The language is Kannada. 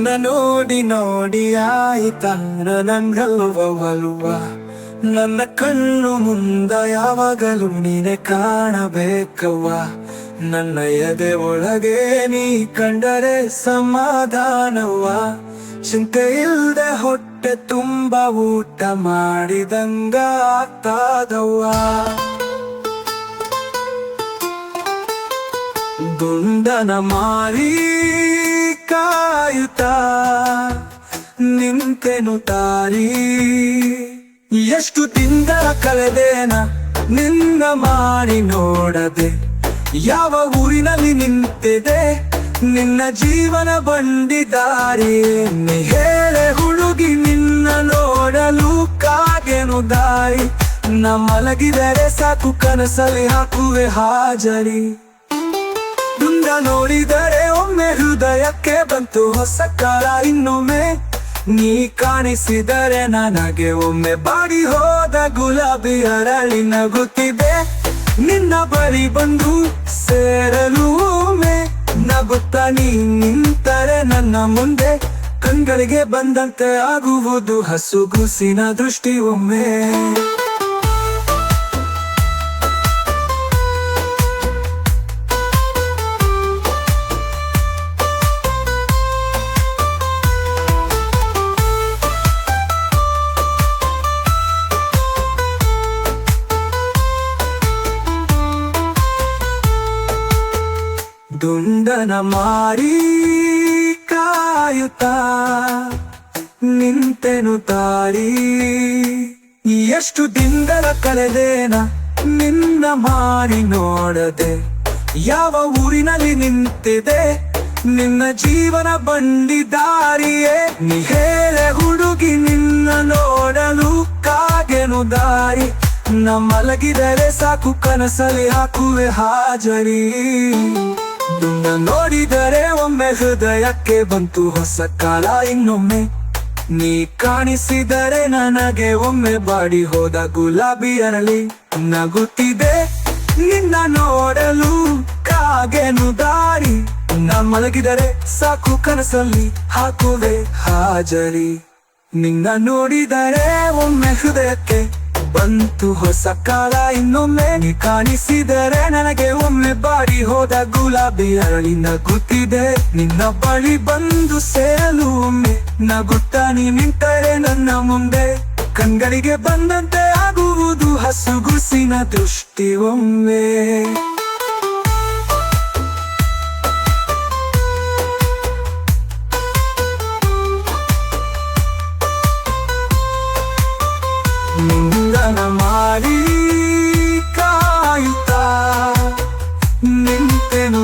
ನಿನ್ನ ನೋಡಿ ನೋಡಿ ಆಯಿತಾರ ನಂಗಲ್ವಲ್ವ ನನ್ನ ಕಣ್ಣು ಮುಂದ ಯಾವಾಗಲೂ ನೀನೆ ಕಾಣಬೇಕವ್ವ? ನನ್ನ ಎದೆ ಒಳಗೆ ನೀ ಕಂಡರೆ ಸಮಾಧಾನವ್ವ? ಚಿಂತೆ ಇಲ್ದೆ ಹೊಟ್ಟೆ ತುಂಬ ಊಟ ಮಾಡಿದಂಗ ಆಗ್ತಾದವ್ವ. ದುಂಡನ ಮಾರಿ ಕಾಯುತ್ತಾ ನಿಂತೆನು ತಾರಿ? ಎಷ್ಟು ತಿಂದ ಕಳೆದೇನ ನಿನ್ನ ಮಾಡಿ ನೋಡದೆ? ಯಾವ ಊರಿನಲ್ಲಿ ನಿಂತಿದೆ? ನಿನ್ನ ಜೀವನ ಬಂಡಿದಾರಿ ಹೇಳೆ ಹುಡುಗಿ ನಿನ್ನ ನೋಡಲು ಕಾಗೆನು ದಾರಿ? ನ ಮಲಗಿದರೆ ಸಾಕು ಕನಸಲ್ಲಿ ಹಾಕುವೆ ಹಾಜರಿ. ದುಂಡ ನೋಡಿದರೆ ಹೃದಯಕ್ಕೆ ಬಂತು ಹೊಸ ಕಾಲ ಇನ್ನೊಮ್ಮೆ. ನೀ ಕಾಣಿಸಿದರೆ ನನಗೆ ಒಮ್ಮೆ ಬಾಡಿ ಹೋದ ಗುಲಾಬಿ ಅರಳಿ ನಗುತ್ತಿದೆ ನಿನ್ನ ಬಳಿ ಬಂದು ಸೇರಲು ಒಮ್ಮೆ. ನಗುತ್ತ ನೀ ನಿಂತರೆ ನನ್ನ ಮುಂದೆ. ಕಣ್ಗಳಿಗೆ ಬಂದಂತೆ ಆಗುವುದು ಹಸುಗುಸಿನ ದೃಷ್ಟಿ ಒಮ್ಮೆ. ದುಂಡನ ಮಾರಿ ಕಾಯುತ್ತ ನಿಂತೆನು ತಾರಿ? ಎಷ್ಟು ದಿನಗಳ ಕಳೆದೇನ ನಿನ್ನ ಮಾರಿ ನೋಡದೆ? ಯಾವ ಊರಿನಲ್ಲಿ ನಿಂತಿದೆ? ನಿನ್ನ ಜೀವನ ಬಂಡಿ ದಾರಿಯೇ? ನೀ ಹೇಳೆ ಹುಡುಗಿ ನಿನ್ನ ನೋಡಲು ಕಾಗೆನು ದಾರಿ? ನಮ್ಮಲಗಿದರೆ ಮಲಗಿದರೆ ಸಾಕು ಕನಸಲ್ಲಿ ಹಾಕುವೆ ಹಾಜರಿ. ನಿನ್ನ ನೋಡಿದರೆ ಒಮ್ಮೆ ಹೃದಯಕ್ಕೆ ಬಂತು ಹೊಸ ಕಾಲ ಇನ್ನೊಮ್ಮೆ. ನೀ ಕಾಣಿಸಿದರೆ ನನಗೆ ಒಮ್ಮೆ ಬಾಡಿ ಹೋದ ಗುಲಾಬಿ ಅರಳಿ. ನಗುತ್ತಿದೆ ನಿನ್ನ ನೋಡಲು ಕಾಗೆನು ದಾರಿ. ನಾ ಮಲಗಿದರೆ ಸಾಕು ಕನಸಲ್ಲಿ ಹಾಕುವೆ ಹಾಜರಿ. ನಿನ್ನ ನೋಡಿದರೆ ಒಮ್ಮೆ ಹೃದಯಕ್ಕೆ ಬಂತು ಹೊಸ ಕಾಲ ಇನ್ನೊಮ್ಮೆ ಕಾಣಿಸಿದರೆ ನನಗೆ ಒಮ್ಮೆ ಬಾಡಿ ಹೋದ ಗುಲಾಬಿ ಅರಳಿ ನಗುತ್ತಿದೆ ನಿನ್ನ ಬಳಿ ಬಂದು ಸೇರಲು ಒಮ್ಮೆ ನಗುತ್ತಾ ನೀ ನಿಂತರೆ ನನ್ನ ಮುಂದೆ. ಕಂಗಳಿಗೆ ಬಂದಂತೆ ಆಗುವುದು ಹಸುಗುಸಿನ ದೃಷ್ಟಿ ಒಮ್ಮೆ. ನಿಂದನ ಮಾಡಿ ಕಾಯುತ್ತಾ ನಿಂತೆನು